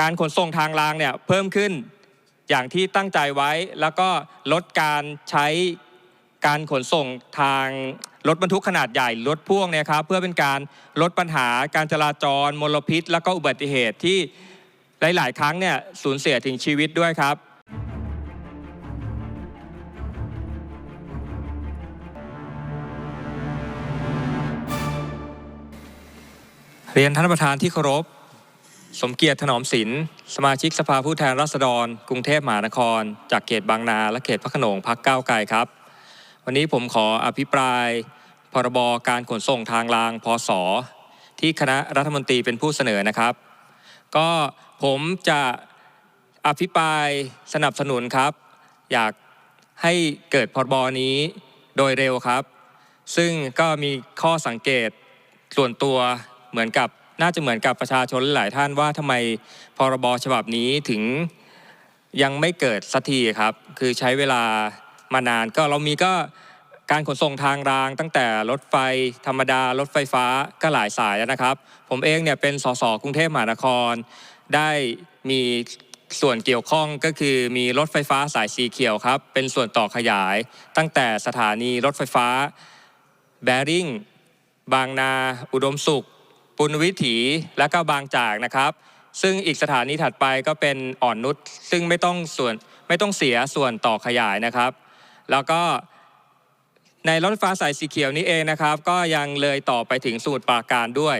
การขนส่งทางรางเนี่ยเพิ่มขึ้นอย่างที่ตั้งใจไว้ แล้วก็ลดการใช้การขนส่งทางรถบรรทุกขนาดใหญ่รถพ่วงเนี่ยครับเพื่อเป็นการลดปัญหาการจราจรมลพิษ แล้วก็อุบัติเหตุที่หลาย ๆ ครั้งเนี่ยสูญเสียถึงชีวิตด้วยครับเรียนท่านประธานที่เคารพ สมเกียรติถนอมศิลป์สมาชิกสภาผู้แทนราษฎร กรุงเทพมหานคร จากเขตบางนา และเขตพระโขนงพักก้าวไกลครับ วันนี้ผมขออภิปราย พรบการขนส่งทางรางพศที่คณะรัฐมนตรีเป็นผู้เสนอนะครับ ก็ผมจะอภิปรายสนับสนุนครับ อยากให้เกิดพรบนี้โดยเร็วครับ ซึ่งก็มีข้อสังเกตส่วนตัวเหมือนกับ น่าจะเหมือนกับประชาชนหลายท่านว่าทำไมพรบฉบับนี้ถึงยังไม่เกิดสักทีครับ คือใช้เวลามานานก็เรามีก็การขนส่งทางราง ตั้งแต่รถไฟธรรมดารถไฟฟ้าก็หลายสายนะครับ ผมเองเนี่ยเป็นสสกรุงเทพมหานคร ได้มีส่วนเกี่ยวข้องก็คือมีรถไฟฟ้าสายสีเขียวครับ เป็นส่วนต่อขยาย ตั้งแต่สถานีรถไฟฟ้าแบริ่งบางนา อุดมสุข ปุณวิถีและก็บางจากนะครับ ซึ่งอีกสถานีถัดไปก็เป็นอ่อนนุชซึ่งไม่ต้องส่วนไม่ต้องเสียส่วนต่อขยายนะครับ แล้วก็ในรถไฟฟ้าสายสีเขียวนี้เองนะครับ ก็ยังเลยต่อไปถึงสมุทรปราการด้วย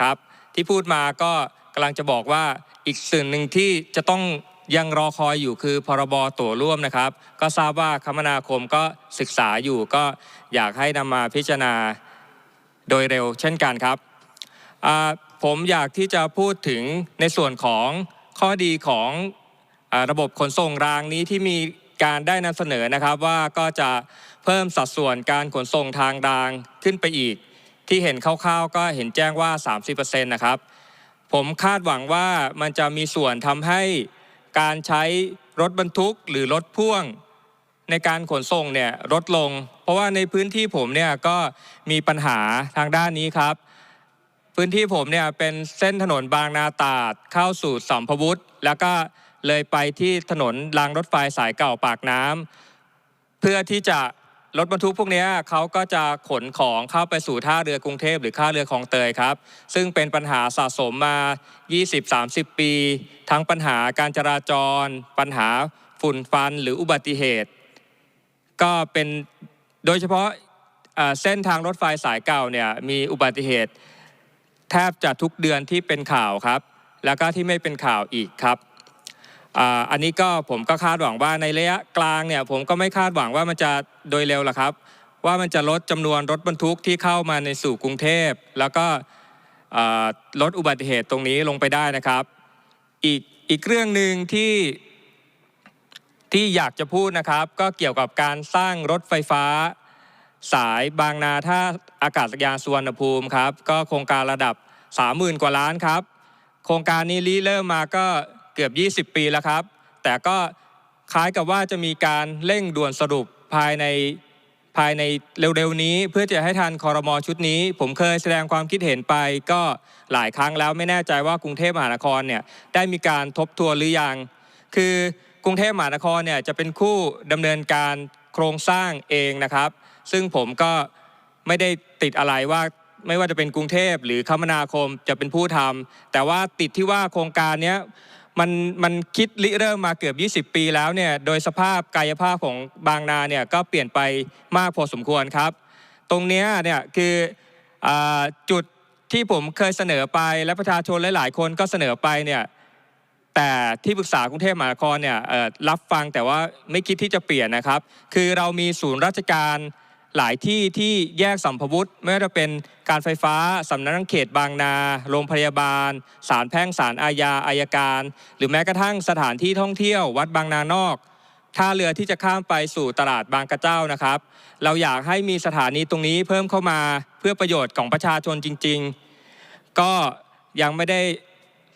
ครับ ที่พูดมาก็กำลังจะบอกว่าอีกสิ่งหนึ่งที่จะต้องยังรอคอยอยู่คือพรบตั๋วร่วมนะครับ ก็ทราบว่าคมนาคมก็ศึกษาอยู่ก็อยากให้นำมาพิจารณาโดยเร็วเช่นกันครับ ผมอยากที่จะพูดถึงในส่วนของข้อดีของอระบบขนส่งรางนี้ที่มีการได้นำเสนอนะครับว่าก็จะเพิ่มสัดส่วนการขนส่งทางรางขึ้นไปอีก ที่เห็นคร่าวๆ ก็เห็นแจ้งว่า 30%นะครับ ผมคาดหวังว่ามันจะมีส่วนทำให้การใช้รถบรรทุกหรือรถพ่วงในการขนส่งเนี่ยลดลง เพราะว่าในพื้นที่ผมเนี่ยก็มีปัญหาทางด้านนี้ครับ พื้นที่ผมเนี่ยเป็นเส้นถนนบางนาตราดเข้าสู่สัมพวุธแล้วก็เลยไปที่ถนนรางรถไฟสายเก่าปากน้ำเพื่อที่จะรถบรรทุกพวกนี้เขาก็จะขนของเข้าไปสู่ท่าเรือกรุงเทพหรือท่าเรือคลองเตยครับ ซึ่งเป็นปัญหาสะสมมา 20-30 ปี ทั้งปัญหาการจราจร ปัญหาฝุ่นฟันหรืออุบัติเหตุ ก็เป็นโดยเฉพาะเส้นทางรถไฟสายเก่าเนี่ยมีอุบัติเหตุ แทบจะทุกเดือนที่เป็นข่าวครับ แล้วก็ที่ไม่เป็นข่าวอีกครับอันนี้ก็ผมก็คาดหวังว่าในระยะกลางเนี่ยผมก็ไม่คาดหวังว่ามันจะโดยเร็วหรอกครับ ว่ามันจะลดจำนวนรถบรรทุกที่เข้ามาในสู่กรุงเทพ แล้วก็ลดอุบัติเหตุตรงนี้ลงไปได้นะครับ อีกอีกเรื่องหนึ่งที่ที่อยากจะพูดนะครับ ก็เกี่ยวกับการสร้างรถไฟฟ้า สายบางนาท่าอากาศยานสุวรรณภูมิครับ ก็โครงการระดับ 30,000 กว่าล้านครับ โครงการนี้ริเริ่มมาก็เกือบ 20 ปีแล้วครับ แต่ก็คล้ายกับว่าจะมีการเร่งด่วนสรุปภายในภายในเร็วๆนี้ เพื่อจะให้ทันคอรมอชุดนี้ ผมเคยแสดงความคิดเห็นไปก็หลายครั้งแล้วไม่แน่ใจว่ากรุงเทพมหานครเนี่ยได้มีการทบทวนหรือยัง คือกรุงเทพมหานครเนี่ยจะเป็นคู่ดำเนินการ โครงสร้างเองนะครับ ซึ่งผมก็ไม่ได้ติดอะไรว่าไม่ว่าจะเป็นกรุงเทพหรือคมนาคมจะเป็นผู้ทำแต่ว่าติดที่ว่าโครงการนี้มันมันคิดริเริ่มมาเกือบ 20 ปีแล้วเนี่ยโดยสภาพกายภาพของบางนาเนี่ยก็เปลี่ยนไปมากพอสมควรครับ ตรงนี้เนี่ยคืออจุดที่ผมเคยเสนอไปและประชาชนหลาย ๆ คนก็เสนอไปเนี่ย แต่ที่ปรึกษากรุงเทพมหานครเนี่ยรับฟังแต่ว่าไม่คิดที่จะเปลี่ยนนะครับ คือเรามีศูนย์ราชการหลายที่ที่แยกสัมภวุฒิไม่ว่าจะเป็นการไฟฟ้าสำนักงานเขตบางนา โรงพยาบาลศาลแพ่งศาลอาญาอายการ หรือแม้กระทั่งสถานที่ท่องเที่ยว วัดบางนานอกท่าเรือที่จะข้ามไปสู่ตลาดบางกระเจ้านะครับ เราอยากให้มีสถานีตรงนี้เพิ่มเข้ามาเพื่อประโยชน์ของประชาชนจริง ๆ ก็ยังไม่ได้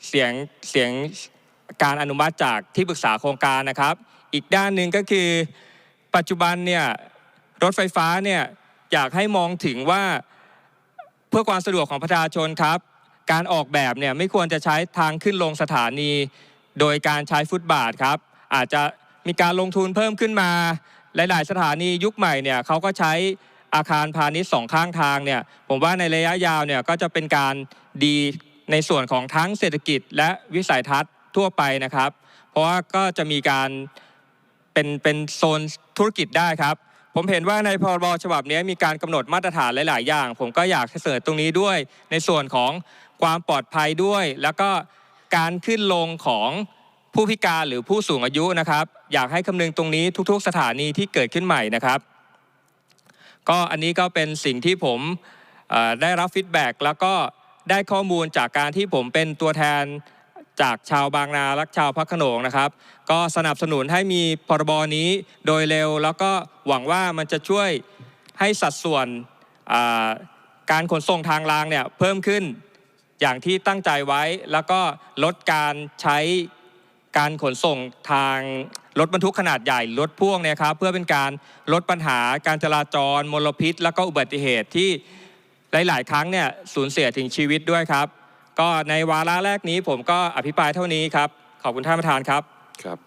เสียงเสียง การอนุมัติจากที่ปรึกษาโครงการนะครับ อีกด้านหนึ่งก็คือปัจจุบันเนี่ยรถไฟฟ้าเนี่ยอยากให้มองถึงว่าเพื่อความสะดวกของประชาชนครับ การออกแบบเนี่ยไม่ควรจะใช้ทางขึ้นลงสถานี โดยการใช้ฟุตบาทครับ อาจจะมีการลงทุนเพิ่มขึ้นมา หลาย ๆ สถานียุคใหม่เนี่ยเขาก็ใช้อาคารพาณิชย์สองข้างทางเนี่ยผมว่าในระยะยาวเนี่ยก็จะเป็นการดีในส่วนของทั้งเศรษฐกิจและวิสัยทัศน์ ทั่วไปนะครับ เพราะว่าก็จะมีการเป็นเป็นโซนธุรกิจได้ครับ ผมเห็นว่าในพรบฉบับนี้มีการกำหนดมาตรฐานหลาย ๆ อย่าง ผมก็อยากเสนอตรงนี้ด้วย ในส่วนของความปลอดภัยด้วย แล้วก็การขึ้นลงของผู้พิการหรือผู้สูงอายุนะครับ อยากให้คำนึงตรงนี้ทุก ๆ สถานีที่เกิดขึ้นใหม่นะครับ ก็อันนี้ก็เป็นสิ่งที่ผมได้รับฟีดแบ็กแล้วก็ได้ข้อมูลจากการที่ผมเป็นตัวแทน จากชาวบางนาและชาวพระโขนงนะครับ ก็สนับสนุนให้มีพรบนี้โดยเร็ว แล้วก็หวังว่ามันจะช่วยให้สัดส่วนการขนส่งทางรางเนี่ยเพิ่มขึ้นอย่างที่ตั้งใจไว้ แล้วก็ลดการใช้การขนส่งทางรถบรรทุกขนาดใหญ่รถพ่วงเนี่ยครับเพื่อเป็นการลดปัญหาการจราจรมลพิษ แล้วก็อุบัติเหตุที่หลาย ๆ ครั้งเนี่ยสูญเสียถึงชีวิตด้วยครับ ก็ในวาระแรกนี้ผมก็อภิปรายเท่านี้ครับ ขอบคุณท่านประธานครับครับ